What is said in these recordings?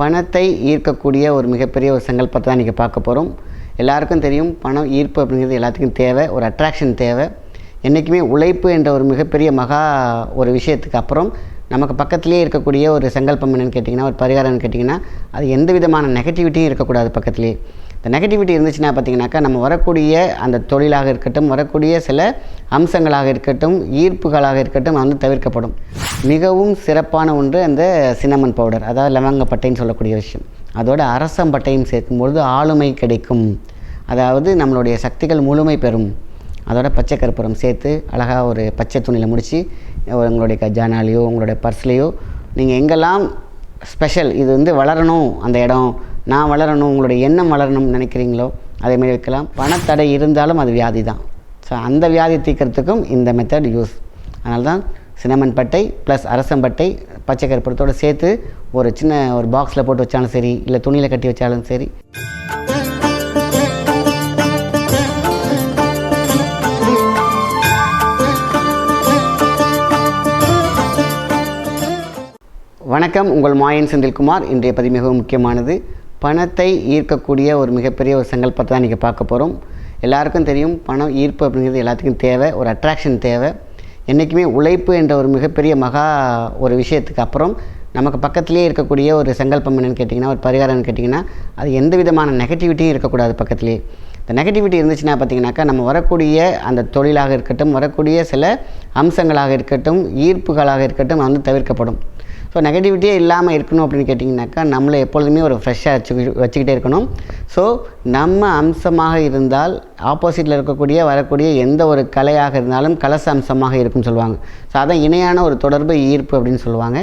பணத்தை ஈர்க்கக்கூடிய ஒரு மிகப்பெரிய ஒரு சங்கல்பத்தை தான் இன்றைக்கி பார்க்க போகிறோம். எல்லாருக்கும் தெரியும் பணம் ஈர்ப்பு அப்படிங்கிறது எல்லாத்துக்கும் தேவை ஒரு அட்ராக்ஷன் தேவை. என்றைக்குமே உழைப்பு என்ற ஒரு மிகப்பெரிய மகா ஒரு விஷயத்துக்கு அப்புறம் நமக்கு பக்கத்துலேயே இருக்கக்கூடிய ஒரு சங்கல்பம் என்னென்னு கேட்டிங்கன்னா ஒரு பரிகாரம்னு கேட்டிங்கன்னா அது எந்த விதமான நெகட்டிவிட்டியும் இருக்கக்கூடாது பக்கத்துலேயே இந்த நெகட்டிவிட்டி இருந்துச்சுன்னா பார்த்தீங்கன்னாக்கா நம்ம வரக்கூடிய அந்த தொழிலாக இருக்கட்டும் வரக்கூடிய சில அம்சங்களாக இருக்கட்டும் ஈர்ப்புகளாக இருக்கட்டும் வந்து தவிர்க்கப்படும். மிகவும் சிறப்பான ஒன்று அந்த சின்னமன் பவுடர் அதாவது லவங்கப்பட்டைன்னு சொல்லக்கூடிய விஷயம். அதோட அரசம்பட்டையும் சேர்க்கும்பொழுது ஆளுமை கிடைக்கும். அதாவது நம்மளுடைய சக்திகள் முழுமை பெறும். அதோட பச்சை கற்பூரம் சேர்த்து அழகாக ஒரு பச்சை துணியில் முடித்து உங்களுடைய கஜானாலேயோ உங்களுடைய பர்ஸ்லேயோ நீங்கள் எங்கெல்லாம் ஸ்பெஷல் இது வந்து வளரணும் அந்த இடம் நான் வளரணும் உங்களுடைய எண்ணம் வளரணும்னு நினைக்கிறீங்களோ அதேமாதிரி வைக்கலாம் பணத்தடை இருந்தாலும் அது வியாதி தான். ஸோ அந்த வியாதி தீர்க்கறதுக்கும் இந்த மெத்தட் யூஸ் அதனால தான் சினமன் பட்டை ப்ளஸ் அரசம்பட்டை பச்சை கற்பூரத்தோடு சேர்த்து ஒரு சின்ன ஒரு பாக்ஸில் போட்டு வச்சாலும் சரி இல்லை துணியில் கட்டி வச்சாலும் சரி. வணக்கம் உங்கள் மாயன் செந்தில்குமார். இன்றைய பதிவு மிகவும் முக்கியமானது. பணத்தை ஈர்க்கக்கூடிய ஒரு மிகப்பெரிய ஒரு சங்கல்பத்தை தான் இன்றைக்கி பார்க்க போகிறோம் எல்லாருக்கும் தெரியும் பணம் ஈர்ப்பு அப்படிங்கிறது எல்லாத்துக்கும் தேவை ஒரு அட்ராக்ஷன் தேவை. என்றைக்குமே உழைப்பு என்ற ஒரு மிகப்பெரிய மகா ஒரு விஷயத்துக்கு அப்புறம் நமக்கு பக்கத்துலேயே இருக்கக்கூடிய ஒரு சங்கல்பம் என்னென்னு கேட்டிங்கன்னா ஒரு பரிகாரம்னு கேட்டிங்கன்னா அது எந்த விதமான நெகட்டிவிட்டியும் இருக்கக்கூடாது பக்கத்துலேயே இந்த நெகட்டிவிட்டி இருந்துச்சுன்னா பார்த்தீங்கன்னாக்கா நம்ம வரக்கூடிய அந்த தொழிலாக இருக்கட்டும் வரக்கூடிய சில அம்சங்களாக இருக்கட்டும் ஈர்ப்புகளாக இருக்கட்டும் வந்து தவிர்க்கப்படும். ஸோ நெகட்டிவிட்டியே இல்லாமல் இருக்கணும் அப்படின்னு கேட்டிங்கனாக்கா நம்மளை எப்பொழுதுமே ஒரு ஃப்ரெஷ்ஷாக வச்சு வச்சுக்கிட்டே இருக்கணும். ஸோ நம்ம அம்சமாக இருந்தால் ஆப்போசிட்டில் இருக்கக்கூடிய வரக்கூடிய எந்த ஒரு கலையாக இருந்தாலும் கலச அம்சமாக இருக்கும்னு சொல்லுவாங்க. ஸோ அதான் இணையான ஒரு தொடர்பு ஈர்ப்பு அப்படின்னு சொல்லுவாங்க.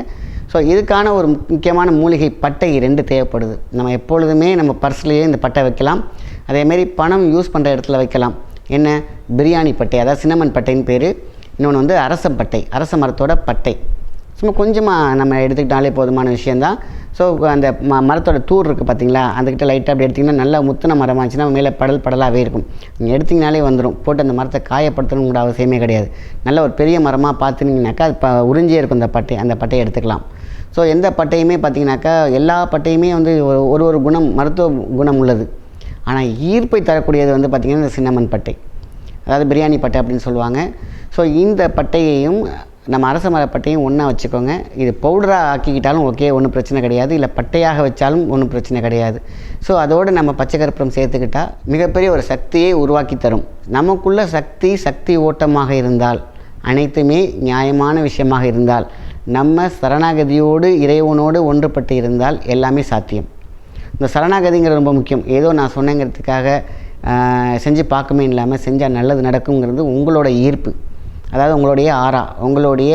ஸோ இதுக்கான ஒரு முக்கியமான மூலிகை பட்டை ரெண்டு தேவைப்படுது. நம்ம எப்பொழுதுமே நம்ம பர்ஸ்லேயே இந்த பட்டை வைக்கலாம். அதேமாரி பணம் யூஸ் பண்ணுற இடத்துல வைக்கலாம். என்ன? பிரியாணி பட்டை அதாவது சின்னமன் பட்டைன்னு பேர். இன்னொன்று வந்து அரச பட்டை அரச மரத்தோட பட்டை. சும்மா கொஞ்சமாக நம்ம எடுத்துக்கிட்டாலே போதுமான விஷயந்தான் ஸோ அந்த ம மரத்தோட தூர் இருக்குது பார்த்தீங்களா அதுக்கிட்ட லைட்டாக அப்படி எடுத்திங்கன்னா நல்லா முத்தின மரமாக இருந்துச்சுன்னா மேலே படல் படலாகவே இருக்கும். நீங்கள் எடுத்திங்கனாலே வந்துடும் போட்டு அந்த மரத்தை காயப்படுத்தணும் கூட அவசியமே கிடையாது. நல்ல ஒரு பெரிய மரமாக பார்த்துனீங்கனாக்கா அது ப உறிஞ்சே இருக்கும் அந்த பட்டை அந்த பட்டையை எடுத்துக்கலாம். ஸோ எந்த பட்டையுமே பார்த்தீங்கன்னாக்கா எல்லா பட்டையுமே வந்து ஒரு ஒரு ஒரு குணம் மருத்துவ குணம் உள்ளது. ஆனால் ஈர்ப்பை தரக்கூடியது வந்து பார்த்திங்கன்னா இந்த சின்னமன் பட்டை. அதாவது பிரியாணி பட்டை அப்படின்னு சொல்லுவாங்க. ஸோ இந்த பட்டையையும் நம்ம அரச மரப்பட்டையும் ஒன்றா வச்சுக்கோங்க. இது பவுடராக ஆக்கிக்கிட்டாலும் ஓகே ஒன்றும் பிரச்சனை கிடையாது. இல்லை பட்டையாக வச்சாலும் ஒன்றும் பிரச்சனை கிடையாது. ஸோ அதோடு நம்ம பச்சை கற்பூரம் சேர்த்துக்கிட்டால் மிகப்பெரிய ஒரு சக்தியை உருவாக்கி தரும். நமக்குள்ள சக்தி சக்தி ஓட்டமாக இருந்தால் அனைத்துமே நியாயமான விஷயமாக இருந்தால் நம்ம சரணாகதியோடு இறைவனோடு ஒன்றுபட்டு இருந்தால் எல்லாமே சாத்தியம். இந்த சரணாகதிங்கிறது ரொம்ப முக்கியம். ஏதோ நான் சொன்னேங்கிறதுக்காக செஞ்சு பார்க்கமே இல்லாமல் செஞ்சால் நல்லது நடக்குங்கிறது உங்களோட ஈர்ப்பு. அதாவது உங்களுடைய ஆறா உங்களுடைய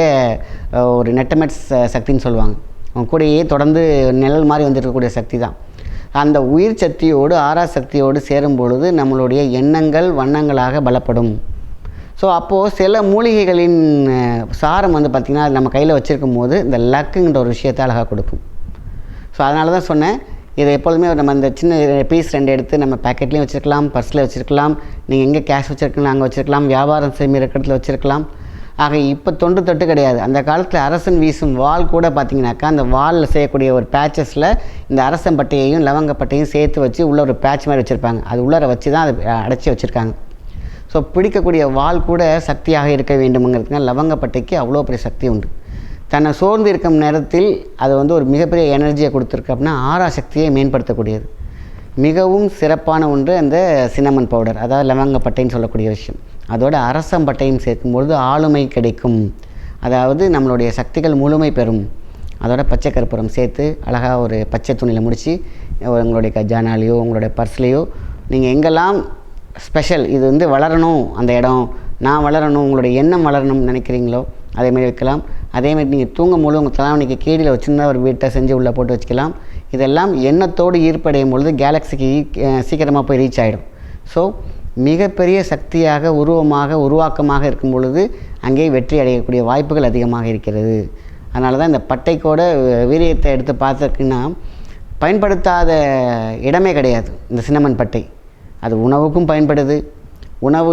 ஒரு நெட்டமெட் சக்தின்னு சொல்லுவாங்க. உங்க கூடயே தொடர்ந்து நிழல் மாதிரி வந்துருக்கக்கூடிய சக்தி தான். அந்த உயிர் சக்தியோடு ஆரா சக்தியோடு சேரும் பொழுது நம்மளுடைய எண்ணங்கள் வண்ணங்களாக பலப்படும். ஸோ அப்போது சில மூலிகைகளின் சாரம் வந்து பார்த்திங்கன்னா நம்ம கையில் வச்சுருக்கும் போது இந்த லக்குங்கிற ஒரு விஷயத்தை அழகாக கொடுக்கும். ஸோ அதனால தான் சொன்னேன் இதை எப்பொழுதுமே நம்ம இந்த சின்ன பீஸ் ரெண்டு எடுத்து நம்ம பேக்கெட்லேயும் வச்சுருக்கலாம் பர்ஸில் வச்சுருக்கலாம். நீங்கள் எங்கே கேஷ் வச்சுருக்கலாம் அங்கே வச்சுருக்கலாம் வியாபாரம் செய்கிற இடத்துல வச்சுருக்கலாம். ஆக இப்போ தொண்டு தொட்டு கிடையாது. அந்த காலத்தில் அரசன் வீசும் வால் கூட பார்த்தீங்கன்னாக்கா அந்த வாலில் செய்யக்கூடிய ஒரு பேச்சஸில் இந்த அரசன் பட்டையையும் லவங்கப்பட்டையும் சேர்த்து வச்சு உள்ள ஒரு பேட்ச் மாதிரி வச்சுருப்பாங்க. அது உள்ளார வச்சு தான் அதை அடைச்சி வச்சுருக்காங்க. ஸோ பிடிக்கக்கூடிய வால் கூட சக்தியாக இருக்க வேண்டும்ங்கிறதுனால லவங்கப்பட்டைக்கு அவ்வளோ பெரிய சக்தி உண்டு. தன்னை சோர்ந்து இருக்கும் நேரத்தில் அது வந்து ஒரு மிகப்பெரிய எனர்ஜியை கொடுத்துருக்கு அப்படின்னா ஆறா சக்தியை மேம்படுத்தக்கூடியது. மிகவும் சிறப்பான ஒன்று அந்த சின்னமன் பவுடர் அதாவது லவங்கப்பட்டைன்னு சொல்லக்கூடிய விஷயம். அதோட அரசம்பட்டையும் சேர்க்கும்பொழுது ஆளுமை கிடைக்கும். அதாவது நம்மளுடைய சக்திகள் முழுமை பெறும். அதோட பச்சை கற்பூரம் சேர்த்து அழகாக ஒரு பச்சை துணியில் முடித்து உங்களுடைய கஜானாலேயோ உங்களுடைய பர்ஸ்லேயோ நீங்கள் எங்கெல்லாம் ஸ்பெஷல் இது வந்து வளரணும் அந்த இடம் நான் வளரணும் உங்களுடைய எண்ணம் வளரணும்னு நினைக்கிறீங்களோ அதேமாரி வைக்கலாம் அதேமாதிரி நீங்கள் தூங்கும்போது உங்கள் தலைவணிக்கு கீழில் வச்சுருந்தா ஒரு வீட்டை செஞ்சு உள்ளே போட்டு வச்சுக்கலாம். இதெல்லாம் எண்ணத்தோடு ஈர்ப்படையும் பொழுது கேலக்ஸிக்கு சீக்கிரமாக போய் ரீச் ஆகிடும் ஸோ மிகப்பெரிய சக்தியாக உருவமாக உருவாக்கமாக இருக்கும் பொழுது அங்கே வெற்றி அடையக்கூடிய வாய்ப்புகள் அதிகமாக இருக்கிறது. அதனால தான் இந்த பட்டைக்கோட வீரியத்தை எடுத்து பார்த்துருக்குன்னா பயன்படுத்தாத இடமே கிடையாது. இந்த சின்னமன் பட்டை. அது உணவுக்கும் பயன்படுது. உணவு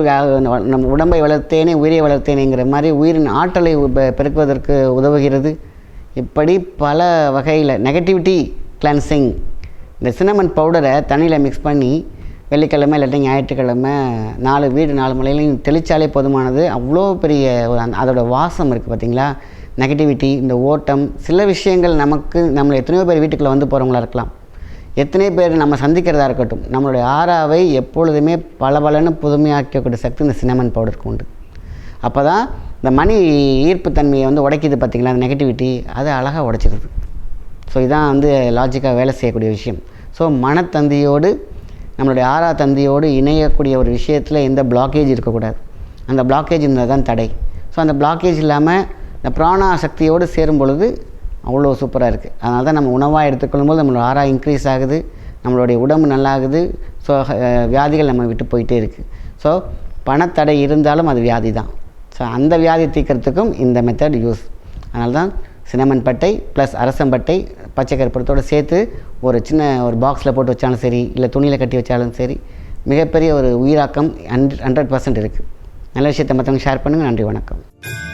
நம் உடம்பை வளர்த்தேனே உயிரை வளர்த்தேனேங்கிற மாதிரி உயிரின் ஆற்றலை பெருக்குவதற்கு உதவுகிறது. இப்படி பல வகையில் நெகட்டிவிட்டி கிளன்சிங் இந்த சினமன் பவுடரை தண்ணியில் மிக்ஸ் பண்ணி வெள்ளிக்கிழமை இல்லாட்டி ஞாயிற்றுக்கிழமை நாலு வீடு நாலு மலையிலையும் தெளித்தாலே போதுமானது. அவ்வளோ பெரிய அதோட வாசம் இருக்குது பார்த்தீங்களா நெகட்டிவிட்டி இந்த ஓட்டம் சில விஷயங்கள் நமக்கு நம்மளை எத்தனையோ பேர் வீட்டுக்குள்ளே வந்து போகிறவங்களா இருக்கலாம். எத்தனை பேர் நம்ம சந்திக்கிறதா இருக்கட்டும் நம்மளுடைய ஆறாவை எப்பொழுதுமே பளபளன்னு புதுமையாக்கக்கூடிய சக்தி இந்த சினமன் பவுடருக்கு உண்டு. அப்போ தான் இந்த மணி ஈர்ப்பு தன்மையை வந்து உடைக்கிது பார்த்தீங்களா அந்த நெகட்டிவிட்டி அதை அழகாக உடைச்சிருது. ஸோ இதான் வந்து லாஜிக்காக வேலை செய்யக்கூடிய விஷயம். ஸோ மனத்தந்தியோடு நம்மளுடைய ஆறா தந்தியோடு இணையக்கூடிய ஒரு விஷயத்தில் எந்த பிளாக்கேஜ் இருக்கக்கூடாது. அந்த பிளாக்கேஜ் இருந்தால் தான் தடை. ஸோ அந்த பிளாக்கேஜ் இல்லாமல் இந்த பிராணா சக்தியோடு சேரும் பொழுது அவ்வளோ சூப்பராக இருக்குது அதனால தான் நம்ம உணவாக எடுத்துக்கொள்ளும்போது நம்மளோட ஆறா இன்க்ரீஸ் ஆகுது. நம்மளுடைய உடம்பு நல்லாகுது. ஸோ வியாதிகள் நம்ம விட்டு போயிட்டே இருக்குது ஸோ பணத்தடை இருந்தாலும் அது வியாதி தான். ஸோ அந்த வியாதி தீர்க்கறதுக்கும் இந்த மெத்தட் யூஸ் அதனால தான் சினமன் பட்டை ப்ளஸ் அரசம்பட்டை பச்சை கருப்படத்தோடு சேர்த்து ஒரு சின்ன ஒரு பாக்ஸில் போட்டு வச்சாலும் சரி இல்லை துணியில் கட்டி வச்சாலும் சரி மிகப்பெரிய ஒரு உயிராக்கம் ஹண்ட்ரட் ஹண்ட்ரட் பர்சன்ட் இருக்குது நல்ல விஷயத்தை மற்றவங்க ஷேர் பண்ணுங்கள் நன்றி வணக்கம்.